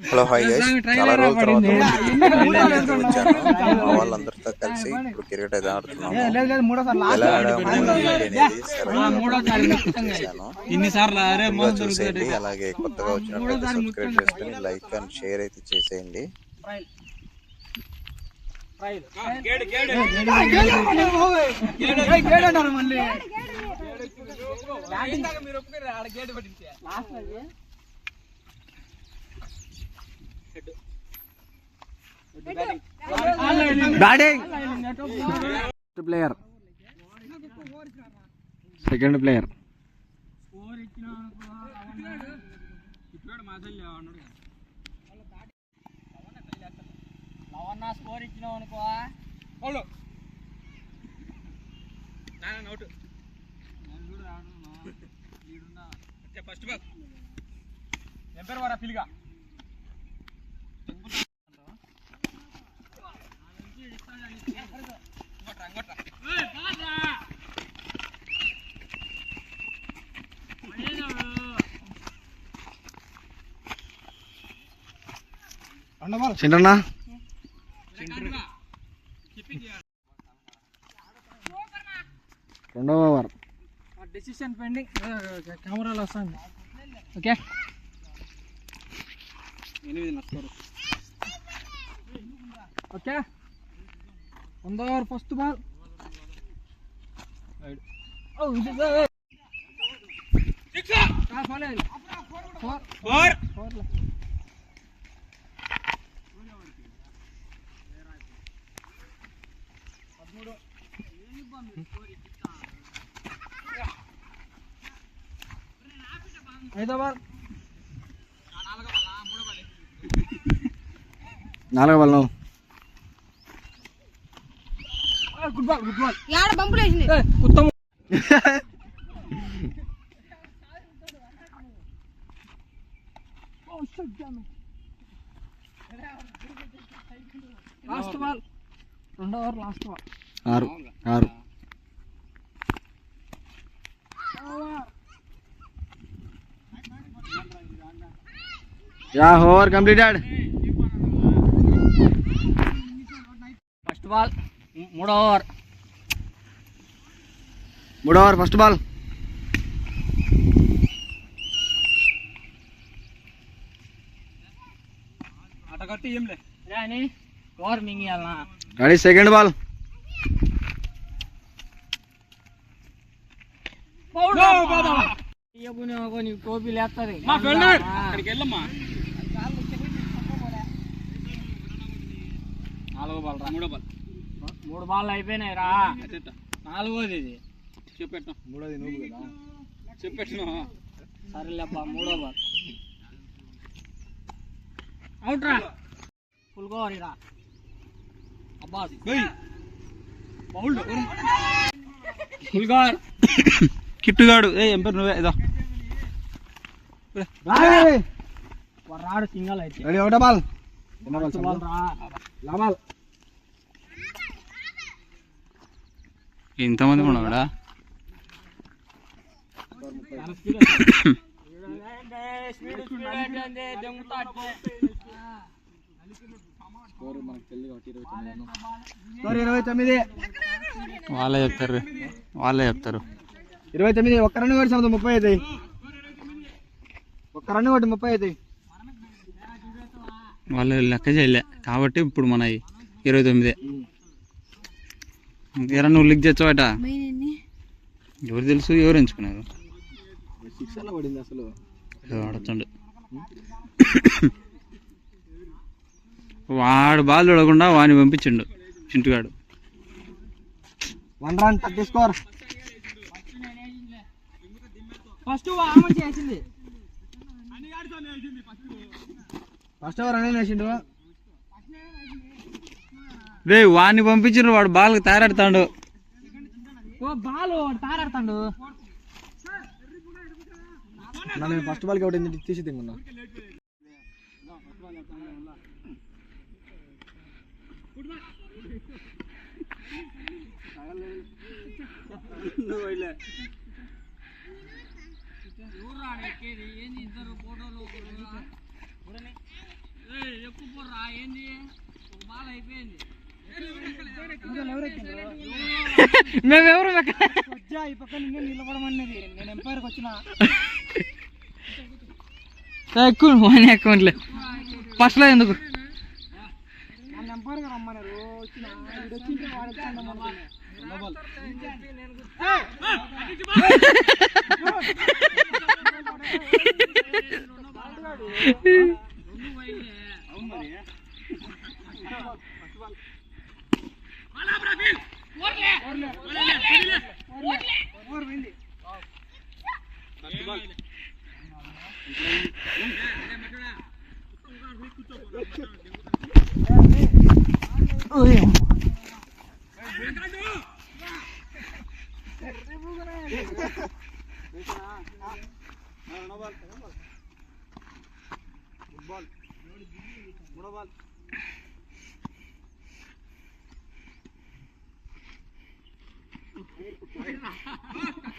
Hello hi guys చాలా రోజుల తర్వాత వచ్చాను. మా వాళ్ళందరితో కలిసి ఇప్పుడు క్రికెట్ అయితే ఆడుతున్నాము. ఎలా ఆడాము చూసేయండి అలాగే కొత్తగా వచ్చినట్లయితే సబ్స్క్రైబ్ చేసుకుని లైక్ అండ్ షేర్ అయితే చేసేయండి. Batting player second player score ఇచ్చినావు అనుకో ఫస్ట్ బాల్ ఎంపైర్ వారా పిలిగా చింటన్నా రెండో ఓవర్. డెసిషన్ పెండింగ్ కెమెరాలో వస్తుంది. ఓకే? ఎనిమిది నష్టపోరు ఓకే వంద over first ball four four four ఐదో బాల్ నాలుగో బాల్ నువ్వు గుడ్ బాల్ గుడ్ బాల్ యాడ బంపులు వేసింది ఉత్తమ లాస్ట్ బాల్ రెండో ఓవర్ లాస్ట్ బాల్ ఆరు ఆరు yeah over completed first ball మూడో ఓవర్. మూడో over first ball. Ready second ball. నీ టోపీ లేస్తుంది మా ఫీల్డర్. అక్కడికి వెళ్ళమ్మా. నాలుగో బాల్ రా. మూడో బాల్. మూడు బాల్ అయిపోయినాయి రా నాలుగోది ఇది. చెప్పెట్టు. మూడోది నువ్వు కదా? చెప్పెట్టు సరేలేబ్బా మూడో బాల్. అవుట్ రా ఫుల్ కవర్ రా అబ్బాస్ బౌల్డ్. ఫుల్ కిట్టుగాడు ఏ ఏం పేరు నువ్వే? ఇదో. రాడు సింగల్ అయితే. రెడీ ఒకటో బాల్. ఫస్ట్ బాల్ రా. లాబాల్ ఇంతమంది ఉన్నాడా ఇరవై తొమ్మిది. వాళ్ళే చెప్తారు. వాళ్ళే చెప్తారు. ఇరవై తొమ్మిది ఒక్క రన్ కొట్టి సమతం ముప్పై అవుతాయి. ఒక్క రన్ కొట్టి ముప్పై అవుతాయి. వాళ్ళు లెక్క చేయలే. కాబట్టి ఇప్పుడు మన ఇరవై తొమ్మిది. ఎరా నువ్వు లిక్ చేస్తావట ఎవరు తెలుసు? ఎవరు ఎంచుకున్నారు? సిక్స్ అలా పడింది అసలు. ఆడుతుండు వాడు బాల్ చూడకుండా వాడిని పంపించిండు చింటుగాడు. One run first first over అనేది వేసిండు రే వాడిని పంపించిండ్రు వాడు బాల్ తయారెడతాడు ఓ బాల్ తారాడుతాడు. నేను ఫస్ట్ బాల్కి ఒకటి తీసి తిమ్మన్నా రా ఏంది? ఒక బాల్ అయిపోయింది. మేమెవరు వచ్చా ఈ పక్క నిన్ను నిలబడమన్నది నేను ఎంపైర్కి వచ్చిన ఎక్కువ మనీ అకౌంట్లే ఫస్ట్లో ఎందుకు నన్ను ఎంపైర్గా రమ్మన్నారు వచ్చిన వీడు వచ్చింటే వాడు వచ్చాడు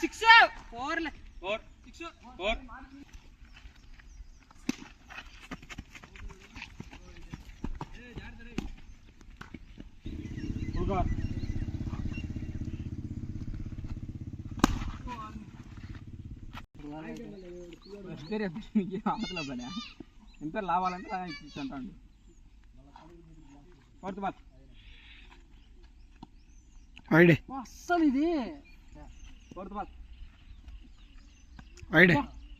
సిక్స్ ఫోర్ ఎంత లావాలంటే అలా ఇచ్చి ఫోర్త్ బాల్ అస్సలు ఇది ఫోర్త్ బాల్ వైడే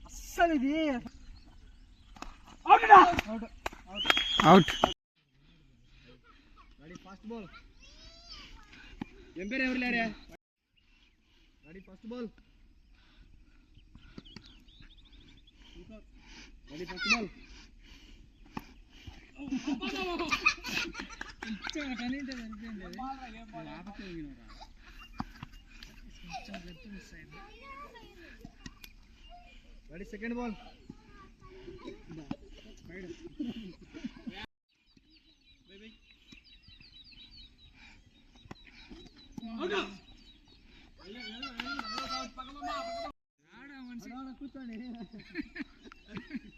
అస్సలు ఇది out ready first ball umpire ఎవరు లేరే ready first ball ready first ball ready second ball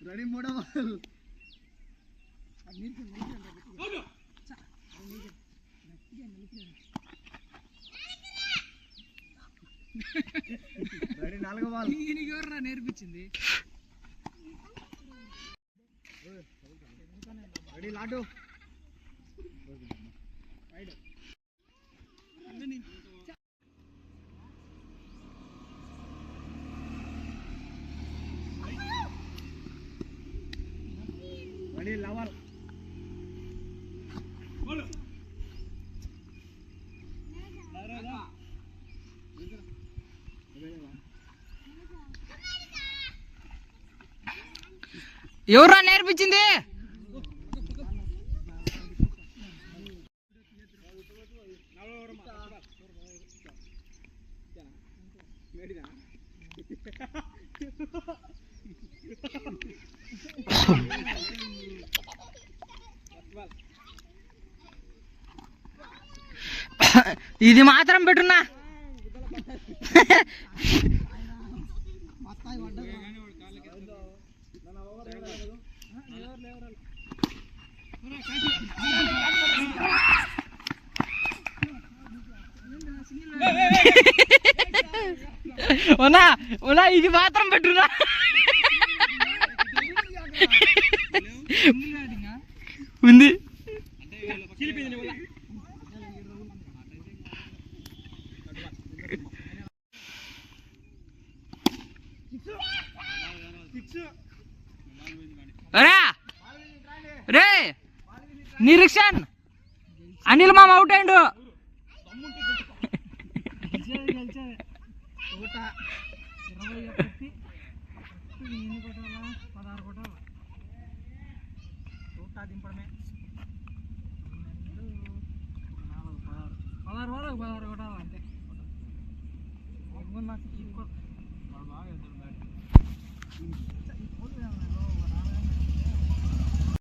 ready మూడో బాల్ రెడీ నాలుగో ఎవర్రా నేర్పించింది? Ready lot. రెడీ ఎవరా నేర్పించింది? ఇది మాత్రం పెట్టున్నా. ఉన్నా ఉన్నా ఇది మాత్రం పెట్టున్నా ఉంది. రా నిరీక్షన్! అనిల్ మామ అవుట్ అయిండు. పదహారు కొట్టాలా దింపడమే.